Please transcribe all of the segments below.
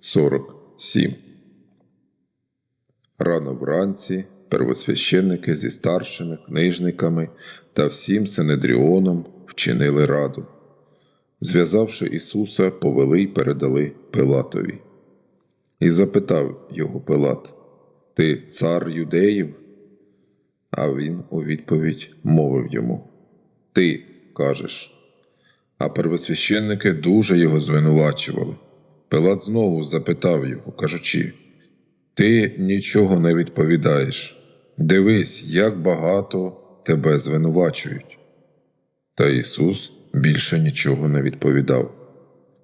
47. Рано вранці первосвященники зі старшими книжниками та всім Синедріоном вчинили раду. Зв'язавши Ісуса, повели й передали Пилатові. І запитав його Пилат: Ти цар юдеїв? А він у відповідь мовив йому: Ти кажеш. А первосвященники дуже його звинувачували. Пилат знову запитав його, кажучи: Ти нічого не відповідаєш. Дивись, як багато тебе звинувачують. Та Ісус більше нічого не відповідав.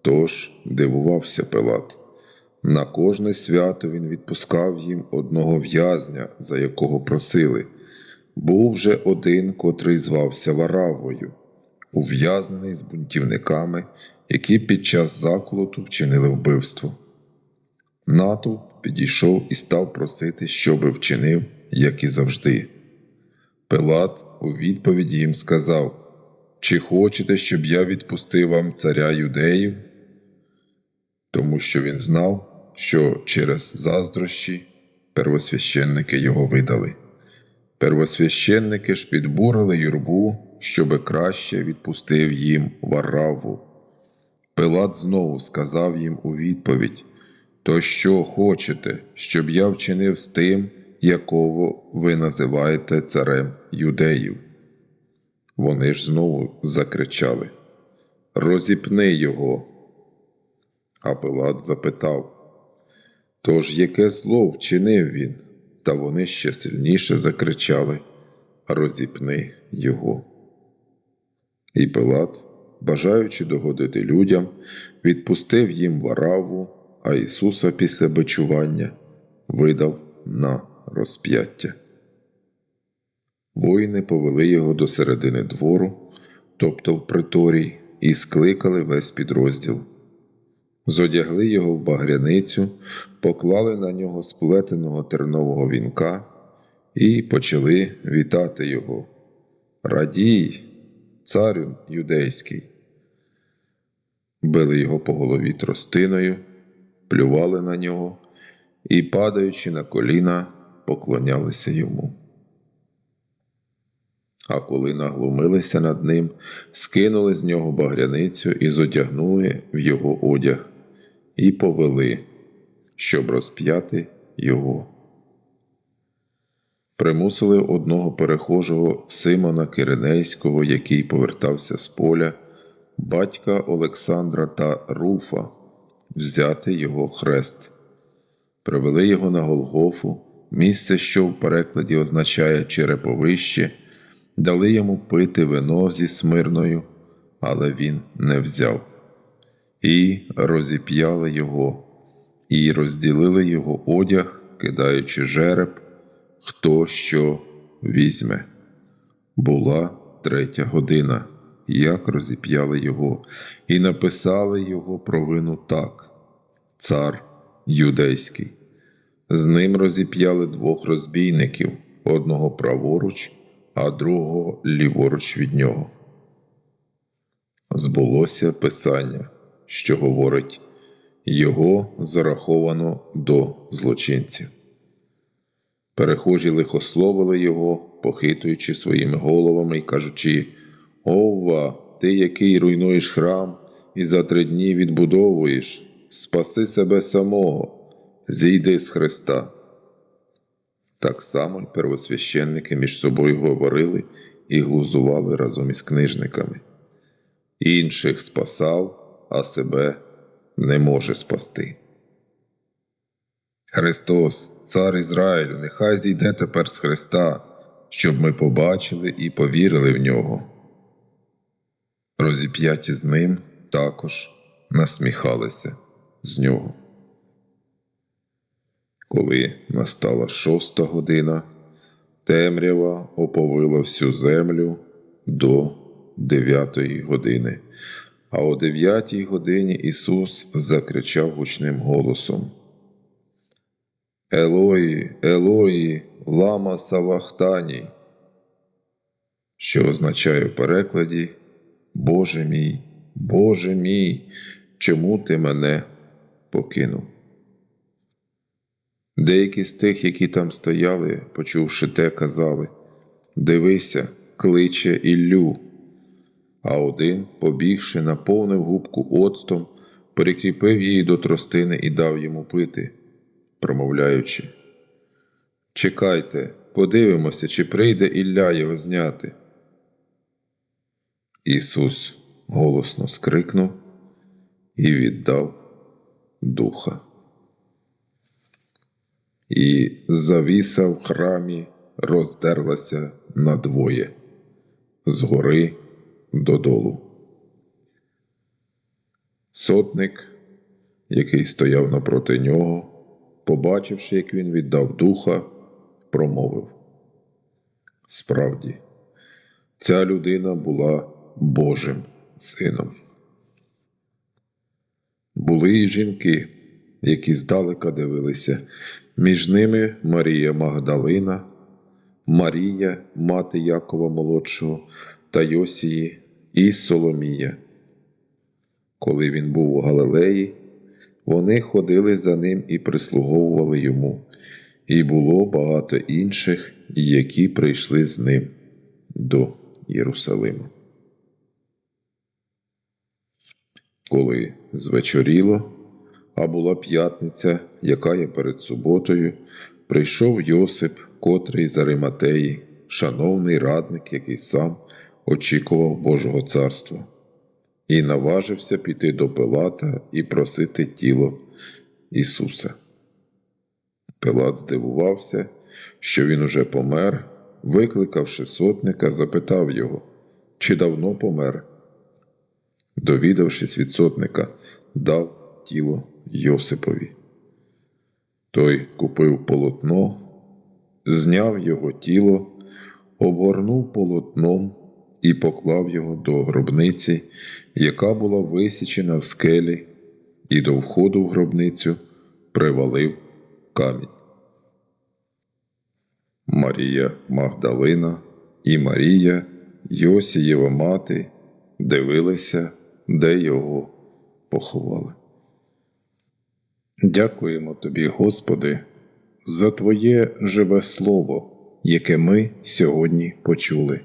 Тож дивувався Пилат. На кожне свято він відпускав їм одного в'язня, за якого просили. Був же один, котрий звався Варавою, ув'язнений з бунтівниками, які під час заколоту вчинили вбивство. Натовп підійшов і став просити, щоби вчинив, як і завжди. Пилат у відповіді їм сказав: Чи хочете, щоб я відпустив вам царя юдеїв? Тому що він знав, що через заздрощі первосвященники його видали. Первосвященники ж підбурили юрбу, щоби краще відпустив їм Вараву. Пилат знову сказав їм у відповідь: То що хочете, щоб я вчинив з тим, якого ви називаєте царем юдеїв? Вони ж знову закричали: Розіпни його. А Пилат запитав: Тож яке зло вчинив він? Та вони ще сильніше закричали Розіпни його. І Пилат, бажаючи догодити людям, відпустив їм вараву, а Ісуса після бичування видав на розп'яття. Воїни повели його до середини двору, тобто в приторій, і скликали весь підрозділ. Зодягли його в багряницю, поклали на нього сплетеного тернового вінка і почали вітати його. Радій, царю юдейський. Били його по голові тростиною, плювали на нього і, падаючи на коліна, поклонялися йому. А коли наглумилися над ним, скинули з нього багряницю і зодягнули в його одяг, і повели, щоб розп'яти його. Примусили одного перехожого Симона Киринейського, який повертався з поля, батька Олександра та Руфа, взяти його хрест. Привели його на Голгофу, місце, що в перекладі означає череповище, дали йому пити вино зі смирною, але він не взяв. І розіп'яли його, і розділили його одяг, кидаючи жереб, хто що візьме. Була третя година, як розіп'яли його, і написали його провину так: Цар юдейський. З ним розіп'яли двох розбійників, одного праворуч, а другого ліворуч від нього. Збулося Писання, що говорить його зараховано до злочинців. Перехожі лихословили його, похитуючи своїми головами і кажучи: Ова, ти, який руйнуєш храм і за три дні відбудовуєш, спаси себе самого, зійди з Христа. Так само й первосвященники між собою говорили і глузували разом із книжниками. Інших спасав, а себе не може спасти. Христос, Цар Ізраїлю, нехай зійде тепер з Христа, щоб ми побачили і повірили в нього. Розіп'яті з ним також насміхалися з нього. Коли настала шоста година, темрява оповила всю землю до дев'ятої години, а о дев'ятій годині Ісус закричав гучним голосом. Елої, Елої, лама Савахтані, що означає в перекладі Боже мій, Боже мій, чому ти мене покинув? Деякі з тих, які там стояли, почувши те, казали Дивися, кличе Іллю. А один, побігши, наповнив губку оцтом, прикріпив її до тростини і дав йому пити, промовляючи Чекайте, подивимося, чи прийде Ілля його зняти. Ісус голосно скрикнув і віддав духа. І завіса в храмі роздерлася надвоє згори додолу. Сотник, який стояв напроти нього, побачивши, як він віддав духа, промовив Справді, ця людина була Божим сином. Були й жінки, які здалека дивилися, між ними Марія Магдалина, Марія, мати Якова Молодшого та Йосії і Соломія. Коли він був у Галилеї, вони ходили за ним і прислуговували йому, і було багато інших, які прийшли з ним до Єрусалима. Коли звечоріло, а була п'ятниця, яка є перед суботою, прийшов Йосип, котрий з Ариматеї, шановний радник, який сам очікував Божого царства, і наважився піти до Пилата і просити тіло Ісуса. Пилат здивувався, що він уже помер, викликавши сотника, запитав його, чи давно помер. Довідавшись від сотника, дав тіло Йосипові. Той купив полотно, зняв його тіло, обгорнув полотном і поклав його до гробниці, яка була висічена в скелі, і до входу в гробницю привалив камінь. Марія Магдалина і Марія, Йосієва мати, дивилися, де його поховали. Дякуємо тобі, Господи, за Твоє живе Слово, яке ми сьогодні почули.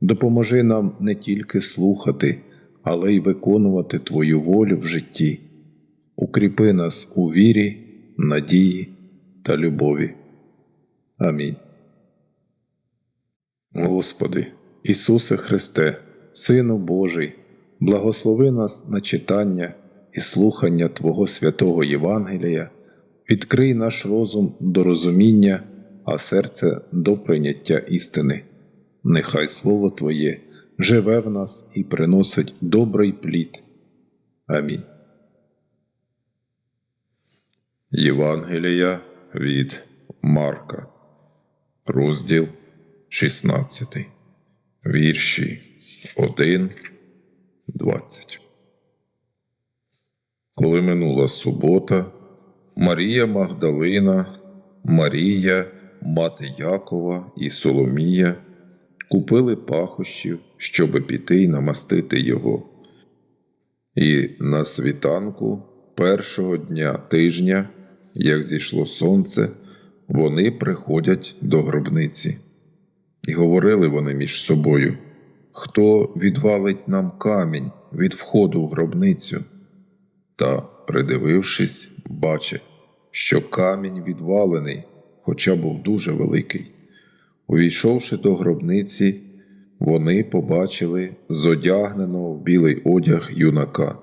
Допоможи нам не тільки слухати, але й виконувати Твою волю в житті. Укріпи нас у вірі, надії та любові. Амінь. Господи, Ісусе Христе, Сину Божий, благослови нас на читання і слухання Твого святого Євангелія, відкрий наш розум до розуміння, а серце до прийняття істини. Нехай Слово Твоє живе в нас і приносить добрий плід. Амінь. Євангелія від Марка, розділ 16, вірші 1, 20. Коли минула субота, Марія Магдалина, Марія, мати Якова і Соломія купили пахощів, щоби піти й намастити його. І на світанку першого дня тижня, як зійшло сонце, вони приходять до гробниці. І говорили вони між собою Хто відвалить нам камінь від входу в гробницю? Та, придивившись, бачить, що камінь відвалений, хоча був дуже великий. Увійшовши до гробниці, вони побачили зодягненого в білий одяг юнака,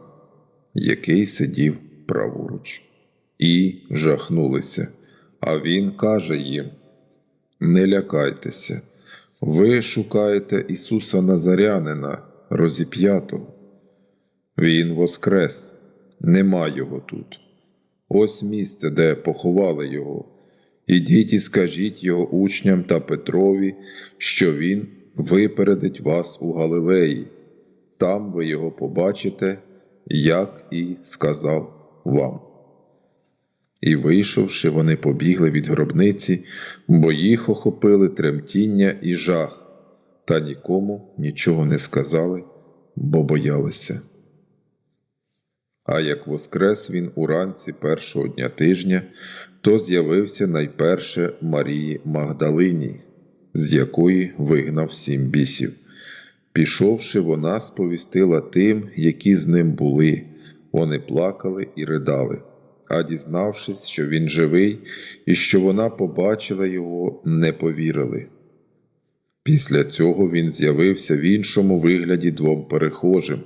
який сидів праворуч, і жахнулися. А він каже їм: Не лякайтеся, ви шукаєте Ісуса Назарянина, розіп'ятого. Він воскрес, нема його тут. Ось місце, де поховали його. Ідіть і скажіть його учням та Петрові, що він випередить вас у Галилеї. Там ви його побачите, як і сказав вам. І, вийшовши, вони побігли від гробниці, бо їх охопили тремтіння і жах, та нікому нічого не сказали, бо боялися. А як воскрес він уранці першого дня тижня, то з'явився найперше Марії Магдалині, з якої вигнав сім бісів. Пішовши, вона сповістила тим, які з ним були. Вони плакали і ридали. А дізнавшись, що він живий і що вона побачила його, не повірили. Після цього він з'явився в іншому вигляді двом перехожим,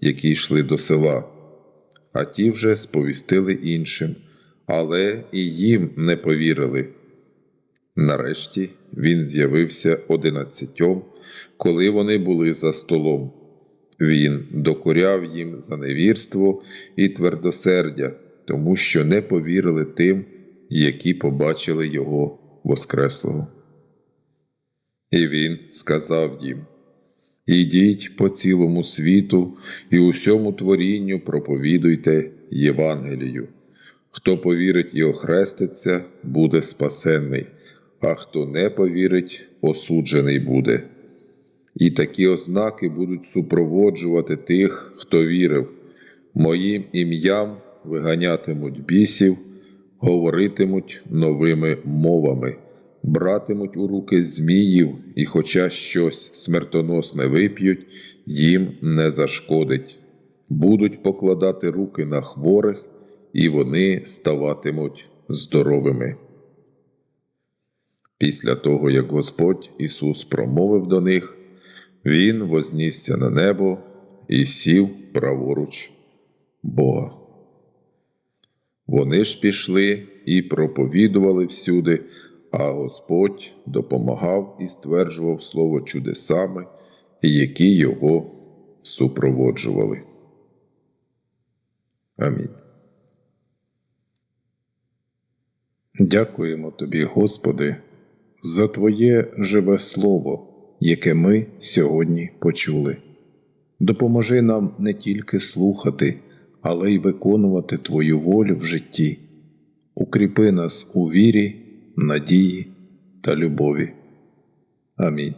які йшли до села, а ті вже сповістили іншим, але і їм не повірили. Нарешті він з'явився одинадцятьом, коли вони були за столом. Він докоряв їм за невірство і твердосердя, тому що не повірили тим, які побачили його Воскреслого. І він сказав їм: Ідіть по цілому світу і усьому творінню проповідуйте Євангелію. Хто повірить і охреститься, буде спасенний, а хто не повірить, осуджений буде. І такі ознаки будуть супроводжувати тих, хто вірив. Моїм ім'ям виганятимуть бісів, говоритимуть новими мовами, братимуть у руки зміїв, і, хоча щось смертоносне вип'ють, їм не зашкодить. Будуть покладати руки на хворих, і вони ставатимуть здоровими. Після того, як Господь Ісус промовив до них, Він вознісся на небо і сів праворуч Бога. Вони ж пішли і проповідували всюди, а Господь допомагав і стверджував слово чудесами, які його супроводжували. Амінь. Дякуємо Тобі, Господи, за Твоє живе Слово, яке ми сьогодні почули. Допоможи нам не тільки слухати, але й виконувати Твою волю в житті. Укріпи нас у вірі, надії та любові. Амінь.